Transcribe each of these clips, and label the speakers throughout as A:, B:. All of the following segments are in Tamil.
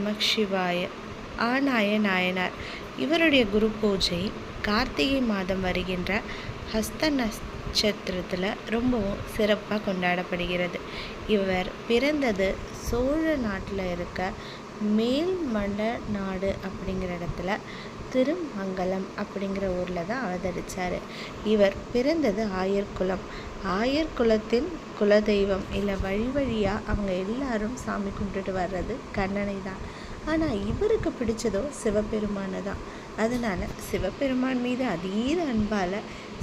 A: நமக் சிவாய. ஆநாய நாயனார். இவருடைய குரு பூஜை கார்த்திகை மாதம் வருகின்ற ஹஸ்த நட்சத்திரத்தில் ரொம்பவும் சிறப்பாக கொண்டாடப்படுகிறது. இவர் பிறந்தது சோழ நாட்டில் இருக்க மேல்மண்ட நாடு அப்படிங்கிற இடத்துல திருமங்கலம் அப்படிங்கிற ஊரில் தான் அவதரித்தார் இவர் பிறந்தது ஆயர்குலம் ஆயர்குலத்தின் குலதெய்வம் இல்லை வழி வழியாக அவங்க எல்லாரும் சாமி கும்பிட்டுட்டு வர்றது கண்ணனை தான் ஆனால் இவருக்கு பிடிச்சதோ சிவபெருமானை தான் அதனால் சிவபெருமான் மீது அதீத அன்பால்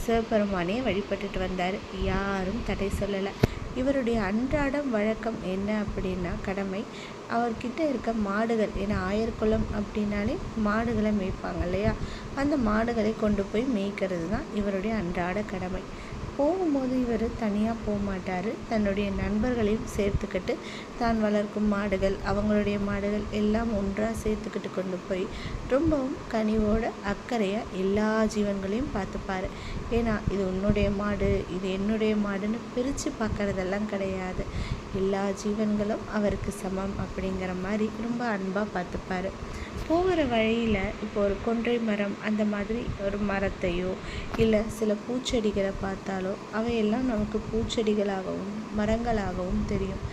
A: சிவபெருமானையே வழிபட்டுட்டு வந்தார். யாரும் தடை சொல்லலை. இவருடைய அன்றாடம் வழக்கம் என்ன அப்படின்னா கடமை அவர்கிட்ட இருக்க மாடுகள் ஏன்னா ஆயர்குளம் அப்படின்னாலே மாடுகளை மேய்ப்பாங்க இல்லையா? அந்த மாடுகளை கொண்டு போய் மேய்க்கிறது தான் இவருடைய அன்றாட கடமை. போகும்போது இவர் தனியாக போக மாட்டார் தன்னுடைய நண்பர்களையும் சேர்த்துக்கிட்டு தான் வளர்க்கும் மாடுகள் அவங்களுடைய மாடுகள் எல்லாம் ஒன்றாக சேர்த்துக்கிட்டு கொண்டு போய் ரொம்பவும் கனிவோட அக்கறையாக எல்லா ஜீவன்களையும் பார்த்துப்பார். ஏன்னா இது உன்னுடைய மாடு இது என்னுடைய மாடுன்னு பிரித்து பார்க்குறதெல்லாம் கிடையாது. எல்லா ஜீவன்களும் அவருக்கு சமம் அப்படிங்கிற மாதிரி ரொம்ப அன்பாக பார்த்துப்பார். போகிற வழியில் இப்போ ஒரு கொன்றை மரம் அந்த மாதிரி ஒரு மரத்தையோ இல்லை சில பூச்செடிகளை பார்த்தாலும் பார்த்தாலோ அவையெல்லாம் நமக்கு பூச்செடிகளாகவும் மரங்களாகவும் தெரியும்.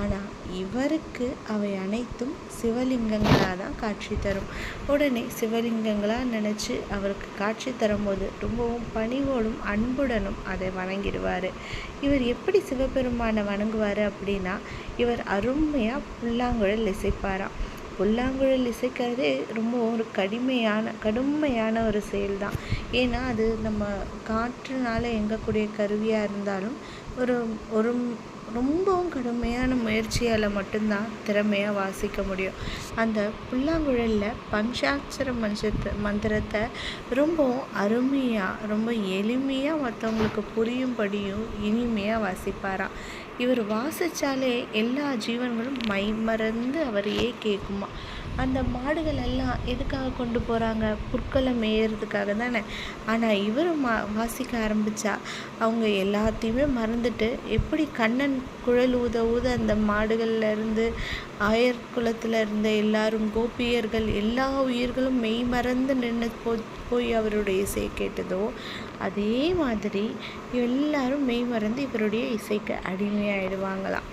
A: ஆனால் இவருக்கு அவை அனைத்தும் சிவலிங்கங்களாக தான் காட்சி தரும். உடனே சிவலிங்கங்களாக நினச்சி அவருக்கு காட்சி தரும்போது ரொம்பவும் பணிவோடும் அன்புடனும் அதை வணங்கிடுவார். இவர் எப்படி சிவபெருமானை வணங்குவார் அப்படின்னா இவர் அருமையாக புல்லாங்குழல் இசைப்பாராம். புல்லாங்குழல் இசைக்கிறதே ரொம்ப ஒரு கடுமையான கடுமையான ஒரு செயல் தான் ஏன்னா அது நம்ம காற்றுனால இயங்கக்கூடிய கருவியாக இருந்தாலும் ஒரு ஒரு ரொம்பவும் கடுமையான முயற்சியால் மட்டும்தான் திறமையாக வாசிக்க முடியும். அந்த புல்லாங்குழலில் பஞ்சாட்சர மஞ்சத்தை மந்திரத்தை ரொம்பவும் அருமையாக ரொம்ப எளிமையாக மற்றவங்களுக்கு புரியும்படியும் இனிமையாக வாசிப்பாராம் இவர் வாசித்தாலே எல்லா ஜீவன்களும் மைமறந்து அவரையே கேட்குமா அந்த மாடுகள் எல்லாம் எதுக்காக கொண்டு போகிறாங்க புற்களை மேயறதுக்காக தானே. ஆனால் இவர் மா வாசிக்க ஆரம்பித்தா அவங்க எல்லாத்தையுமே மறந்துட்டு எப்படி கண்ணன் குழல் ஊத ஊத அந்த மாடுகள்லேருந்து ஆயர் குலத்தில் இருந்த எல்லாரும் கோபியர்கள் எல்லா உயிர்களும் மெய் மறந்து நின்று போ போய் அவருடைய இசையை கேட்டதோ அதே மாதிரி எல்லாரும் மெய் மறந்து இவருடைய இசைக்கு அடிமையாயிடுவாங்களாம்.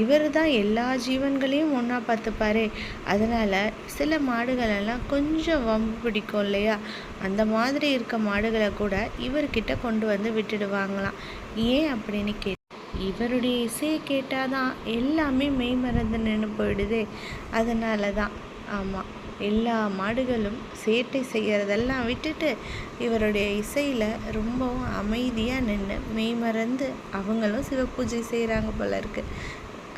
A: இவர் தான் எல்லா ஜீவன்களையும் ஒன்றா பார்த்துப்பாரு. அதனால் சில மாடுகளெல்லாம் கொஞ்சம் வம்பு பிடிக்கும் இல்லையா? அந்த மாதிரி இருக்க மாடுகளை கூட இவர்கிட்ட கொண்டு வந்து விட்டுடுவாங்களாம். ஏன் அப்படின்னு கே இவருடைய இசையை கேட்டால் தான் எல்லாமே மெய் மறந்து நின்று போயிடுதே. அதனால தான். ஆமாம் எல்லா மாடுகளும் சேட்டை செய்கிறதெல்லாம் விட்டுட்டு இவருடைய இசையில் ரொம்பவும் அமைதியாக நின்று மெய்மறந்து அவங்களும் சிவ பூஜை செய்கிறாங்க போல இருக்குது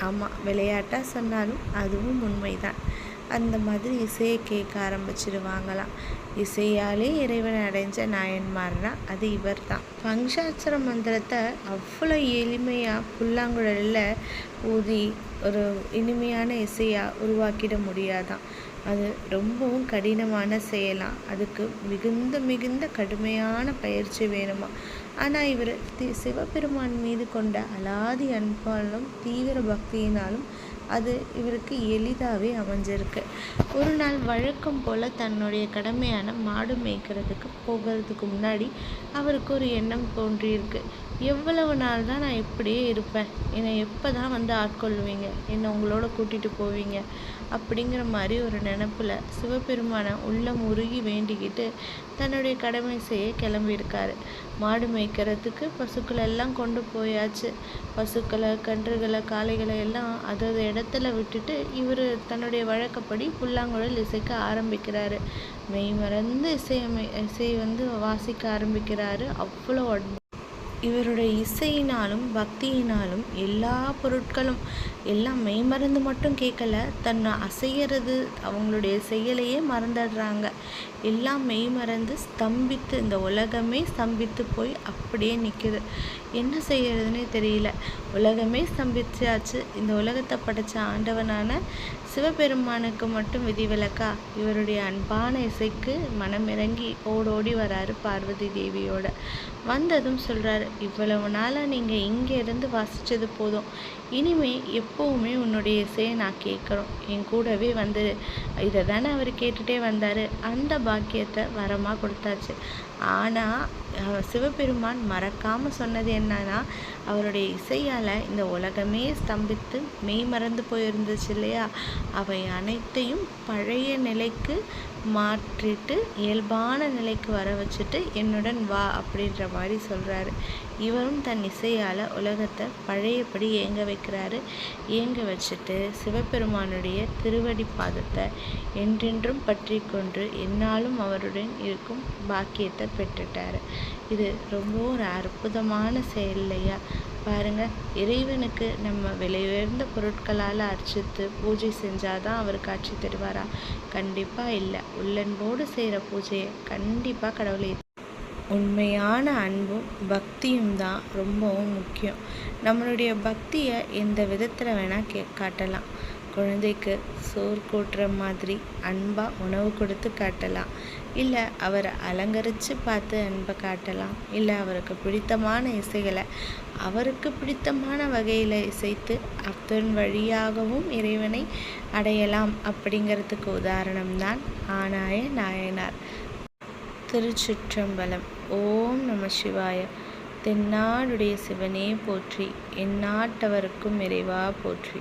A: ஆமாம் விளையாட்டாக சொன்னாலும் அதுவும் உண்மைதான். அந்த மாதிரி இசையை கேட்க ஆரம்பிச்சிடுவாங்களாம் இசையாலே இறைவன் அடைஞ்ச நாயன்மார்னா அது இவர் தான் பஞ்சாட்சர மந்திரத்தை அவ்வளோ எளிமையாக புல்லாங்குழலில் ஊதி ஒரு இனிமையான இசையாக உருவாக்கிட முடியாதான். அது ரொம்பவும் கடினமான செயலாம் அதுக்கு மிகுந்த மிகுந்த கடுமையான பயிற்சி வேணுமா. ஆனால் இவர் தி சிவபெருமான் மீது கொண்ட அலாதி அன்பாலும் தீவிர பக்தியினாலும் அது இவருக்கு எளிதாகவே அமைஞ்சிருக்கு. ஒரு நாள் வழக்கம் போல் தன்னுடைய கடமையான மாடு மேய்க்கிறதுக்கு போகிறதுக்கு முன்னாடி அவருக்கு ஒரு எண்ணம் தோன்றியிருக்கு. எவ்வளவு நாள் தான் நான் இப்படியே இருப்பேன்? என்னை எப்போ தான் வந்து ஆட்கொள்வீங்க என்னை உங்களோட கூட்டிகிட்டு போவீங்க? அப்படிங்கிற மாதிரி ஒரு நினப்பில் சிவபெருமானை உள்ளம் உருகி வேண்டிக்கிட்டு தன்னுடைய கடமை செய்ய கிளம்பியிருக்காரு. மாடு மேய்க்கிறதுக்கு பசுக்களை எல்லாம் கொண்டு போயாச்சு. பசுக்களை கன்றுகளை காளைகளை எல்லாம் அதது இடத்துல விட்டுட்டு இவர் தன்னுடைய வழக்கப்படி புல்லாங்குழல் இசைக்க ஆரம்பிக்கிறாரு. மெய் மறந்து இசையமை இசை வந்து வாசிக்க ஆரம்பிக்கிறாரு. அவ்வளோ இவருடைய இசையினாலும் பக்தியினாலும் எல்லா பொருட்களும் எல்லாம் மெய்மறந்து மட்டும் கேட்கல. தன்னை அசையிறது அவங்களுடைய செயலையே மறந்துடுறாங்க. எல்லாம் மெய்மறந்து ஸ்தம்பித்து இந்த உலகமே ஸ்தம்பித்து போய் அப்படியே நிற்கிது என்ன செய்யறதுனே தெரியல. உலகமே ஸ்தம்பிச்சாச்சு. இந்த உலகத்தை படைச்ச ஆண்டவனான சிவபெருமானுக்கு மட்டும் விதிவிலக்கா? இவருடைய அன்பான இசைக்கு மனமிறங்கி ஓடோடி வராரு பார்வதி தேவியோட. வந்ததும் சொல்கிறாரு இவ்வளவு நாளாக நீங்கள் இங்கே இருந்து வாசித்தது போதும். இனிமே எப்போவுமே உன்னுடைய இசையை நான் கேட்குறோம். என் கூடவே வந்து இதை தானே அவர் கேட்டுகிட்டே வந்தார். அந்த பாக்கியத்தை வரமாக கொடுத்தாச்சு. ஆனால் சிவபெருமான் மறக்காமல் சொன்னது என்னன்னா அவருடைய இசையால் இந்த உலகமே ஸ்தம்பித்து மெய் மறந்து போயிருந்துச்சு இல்லையா? அவை அனைத்தையும் பழைய நிலைக்கு மாற்றிட்டு இயல்பான நிலைக்கு வர வச்சுட்டு என்னுடன் வா அப்படின்ற மாதிரி சொல்கிறாரு இவரும் தன் இசையால் உலகத்தை பழையபடி ஏங்க வைக்கிறாரு? ஏங்க வச்சுட்டு சிவபெருமானுடைய திருவடி பாதத்தை என்றென்றும் பற்றி கொண்டு என்னாலும் அவருடன் இருக்கும் பாக்கியத்தை பெற்றுட்டார். இது ரொம்ப ஒரு அற்புதமான செயல் இல்லையா? பாருங்கள் இறைவனுக்கு நம்ம விலை உயர்ந்த பொருட்களால் அர்ச்சித்து பூஜை செஞ்சாதான் அவர் காட்சி தருவாரா? கண்டிப்பாக இல்லை. உள்ளன்போடு செய்கிற பூஜையை கண்டிப்பாக கடவுளை. உண்மையான அன்பும் பக்தியும் தான் ரொம்பவும் முக்கியம். நம்மளுடைய பக்தியை எந்த விதத்தில் வேணால் கே காட்டலாம். குழந்தைக்கு சோறு கூட்டுற மாதிரி அன்பாக உணவு கொடுத்து காட்டலாம். இல்லை அவரை அலங்கரித்து பார்த்து அன்பை காட்டலாம். இல்லை அவருக்கு பிடித்தமான இசைகளை அவருக்கு பிடித்தமான வகையில் இசைத்து அத்தன் வழியாகவும் இறைவனை அடையலாம் அப்படிங்கிறதுக்கு உதாரணம்தான் ஆனாய நாயனார். திருச்சிற்றம்பலம். ஓம் நம சிவாய. தென்னாடுடைய சிவனே போற்றி எந்நாட்டவருக்கும் இறைவா போற்றி.